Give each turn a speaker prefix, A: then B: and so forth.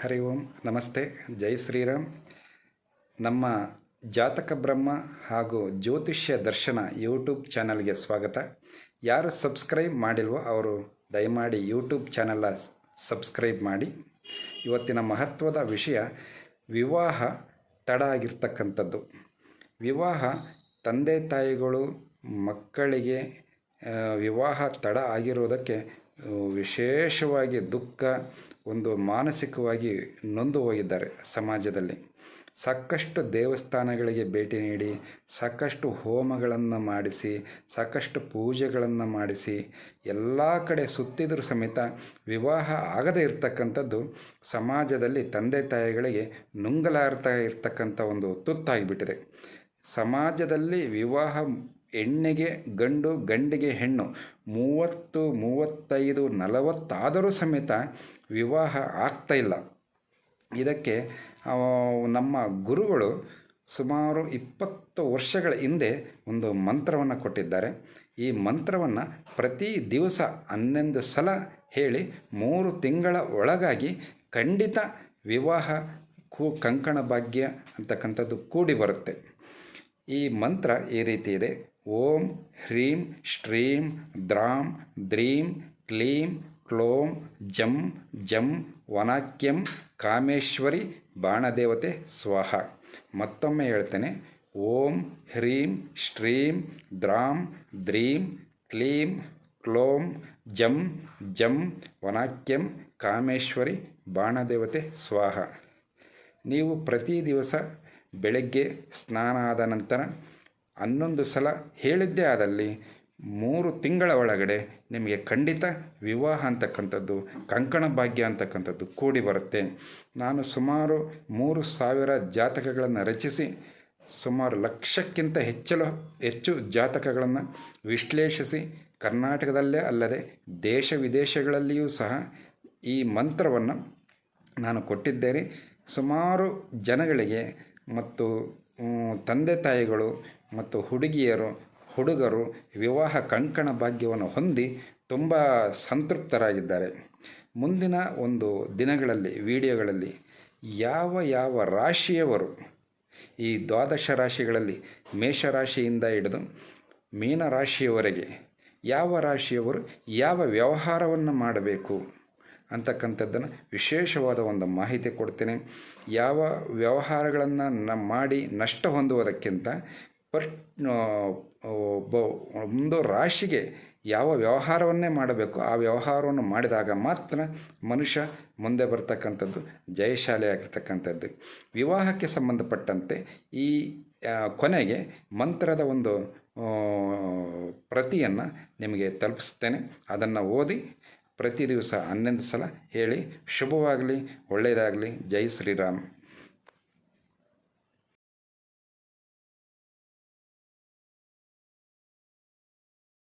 A: ಹರಿ ಓಂ, ನಮಸ್ತೆ, ಜೈ ಶ್ರೀರಾಮ್. ನಮ್ಮ ಜಾತಕ ಬ್ರಹ್ಮ ಹಾಗೂ ಜ್ಯೋತಿಷ್ಯ ದರ್ಶನ ಯೂಟ್ಯೂಬ್ ಚಾನಲ್ಗೆ ಸ್ವಾಗತ. ಯಾರು ಸಬ್ಸ್ಕ್ರೈಬ್ ಮಾಡಿಲ್ವೋ ಅವರು ದಯಮಾಡಿ ಯೂಟ್ಯೂಬ್ ಚಾನಲ್ನ ಸಬ್ಸ್ಕ್ರೈಬ್ ಮಾಡಿ. ಇವತ್ತಿನ ಮಹತ್ವದ ವಿಷಯ ವಿವಾಹ ತಡ ಆಗಿರ್ತಕ್ಕಂಥದ್ದು. ವಿವಾಹ ತಂದೆ ತಾಯಿಗಳು ಮಕ್ಕಳಿಗೆ ವಿವಾಹ ತಡ ಆಗಿರೋದಕ್ಕೆ ವಿಶೇಷವಾಗಿ ದುಃಖ ಒಂದು ಮಾನಸಿಕವಾಗಿ ನೊಂದು ಹೋಗಿದ್ದಾರೆ ಸಮಾಜದಲ್ಲಿ. ಸಾಕಷ್ಟು ದೇವಸ್ಥಾನಗಳಿಗೆ ಭೇಟಿ ನೀಡಿ, ಸಾಕಷ್ಟು ಹೋಮಗಳನ್ನು ಮಾಡಿಸಿ, ಸಾಕಷ್ಟು ಪೂಜೆಗಳನ್ನು ಮಾಡಿಸಿ, ಎಲ್ಲ ಕಡೆ ಸುತ್ತಿದರೂ ಸಮೇತ ವಿವಾಹ ಆಗದೇ ಇರತಕ್ಕಂಥದ್ದು ಸಮಾಜದಲ್ಲಿ ತಂದೆ ತಾಯಿಗಳಿಗೆ ನುಂಗಲಾರ್ತಾ ಇರ್ತಕ್ಕಂಥ ಒಂದು ತುತ್ತಾಗಿಬಿಟ್ಟಿದೆ. ಸಮಾಜದಲ್ಲಿ ವಿವಾಹ ಹೆಣ್ಣಿಗೆ ಗಂಡು, ಗಂಡಿಗೆ ಹೆಣ್ಣು. ಮೂವತ್ತು, ಮೂವತ್ತೈದು, ನಲವತ್ತಾದರೂ ಸಮೇತ ವಿವಾಹ ಆಗ್ತಾ ಇಲ್ಲ. ಇದಕ್ಕೆ ನಮ್ಮ ಗುರುಗಳು ಸುಮಾರು ಇಪ್ಪತ್ತು ವರ್ಷಗಳ ಹಿಂದೆ ಒಂದು ಮಂತ್ರವನ್ನು ಕೊಟ್ಟಿದ್ದಾರೆ. ಈ ಮಂತ್ರವನ್ನು ಪ್ರತಿ ದಿವಸ ಹನ್ನೊಂದು ಸಲ ಹೇಳಿ ಮೂರು ತಿಂಗಳ ಒಳಗಾಗಿ ಖಂಡಿತ ವಿವಾಹ ಕೂ, ಕಂಕಣ ಭಾಗ್ಯ ಅಂತಕ್ಕಂಥದ್ದು ಕೂಡಿ ಬರುತ್ತೆ. ಈ ಮಂತ್ರ ಈ ರೀತಿ ಇದೆ. ಓಂ ಹ್ರೀಂ ಶ್ರೀಂ ದ್ರಾಂ ದ್ರೀಂ ಕ್ಲೀಂ ಕ್ಲೋಂ ಜಂ ಜಂ ವನಾಕ್ಯಂ ಕಾಮೇಶ್ವರಿ ಬಾಣದೇವತೆ ಸ್ವಾಹ. ಮತ್ತೊಮ್ಮೆ ಹೇಳ್ತೇನೆ, ಓಂ ಹ್ರೀಂ ಶ್ರೀಂ ದ್ರಾಂ ದ್ರೀಂ ಕ್ಲೀಂ ಕ್ಲೋಂ ಜಂ ಜಂ ವನಾಕ್ಯಂ ಕಾಮೇಶ್ವರಿ ಬಾಣದೇವತೆ ಸ್ವಾಹ. ನೀವು ಪ್ರತಿ ದಿವಸ ಬೆಳಗ್ಗೆ ಸ್ನಾನ ಆದ ನಂತರ ಹನ್ನೊಂದು ಸಲ ಹೇಳಿದ್ದೇ ಆದಲ್ಲಿ ಮೂರು ತಿಂಗಳ ಒಳಗಡೆ ನಿಮಗೆ ಖಂಡಿತ ವಿವಾಹ ಅಂತಕ್ಕಂಥದ್ದು, ಕಂಕಣ ಭಾಗ್ಯ ಅಂತಕ್ಕಂಥದ್ದು ಕೂಡಿ ಬರುತ್ತೆ. ನಾನು ಸುಮಾರು ಮೂರು ಸಾವಿರ ಜಾತಕಗಳನ್ನು ರಚಿಸಿ, ಸುಮಾರು ಲಕ್ಷಕ್ಕಿಂತ ಹೆಚ್ಚಲು, ಹೆಚ್ಚು ಜಾತಕಗಳನ್ನು ವಿಶ್ಲೇಷಿಸಿ, ಕರ್ನಾಟಕದಲ್ಲೇ ಅಲ್ಲದೆ ದೇಶ ವಿದೇಶಗಳಲ್ಲಿಯೂ ಸಹ ಈ ಮಂತ್ರವನ್ನು ನಾನು ಕೊಟ್ಟಿದ್ದೇನೆ. ಸುಮಾರು ಜನಗಳಿಗೆ ಮತ್ತು ತಂದೆ ತಾಯಿಗಳು ಮತ್ತು ಹುಡುಗಿಯರು, ಹುಡುಗರು ವಿವಾಹ ಕಂಕಣ ಭಾಗ್ಯವನ್ನು ಹೊಂದಿ ತುಂಬ ಸಂತೃಪ್ತರಾಗಿದ್ದಾರೆ. ಮುಂದಿನ ಒಂದು ದಿನಗಳಲ್ಲಿ, ವಿಡಿಯೋಗಳಲ್ಲಿ ಯಾವ ಯಾವ ರಾಶಿಯವರು ಈ ದ್ವಾದಶ ರಾಶಿಗಳಲ್ಲಿ ಮೇಷರಾಶಿಯಿಂದ ಹಿಡಿದು ಮೀನರಾಶಿಯವರೆಗೆ ಯಾವ ರಾಶಿಯವರು ಯಾವ ವ್ಯವಹಾರವನ್ನು ಮಾಡಬೇಕು? ಅಂತಕ್ಕಂಥದ್ದನ್ನು ವಿಶೇಷವಾದ ಒಂದು ಮಾಹಿತಿ ಕೊಡ್ತೇನೆ. ಯಾವ ವ್ಯವಹಾರಗಳನ್ನು ನ ಮಾಡಿ ನಷ್ಟ ಹೊಂದುವುದಕ್ಕಿಂತ ಪರ್ ಒಂದು ರಾಶಿಗೆ ಯಾವ ವ್ಯವಹಾರವನ್ನೇ ಮಾಡಬೇಕು, ಆ ವ್ಯವಹಾರವನ್ನು ಮಾಡಿದಾಗ ಮಾತ್ರ ಮನುಷ್ಯ ಮುಂದೆ ಬರ್ತಕ್ಕಂಥದ್ದು, ಜಯಶಾಲಿ ಆಗಿರ್ತಕ್ಕಂಥದ್ದು ವಿವಾಹಕ್ಕೆ ಸಂಬಂಧಪಟ್ಟಂತೆ ಈ ಕೊನೆಗೆ ಮಂತ್ರದ ಒಂದು ಪ್ರತಿಯನ್ನು ನಿಮಗೆ ತಲುಪಿಸ್ತೇನೆ. ಅದನ್ನು ಓದಿ ಪ್ರತಿ ದಿವಸ ಹನ್ನೊಂದು ಸಲ ಹೇಳಿ ಶುಭವಾಗಲಿ ಒಳ್ಳೆಯದಾಗಲಿ. ಜೈ ಶ್ರೀರಾಮ್.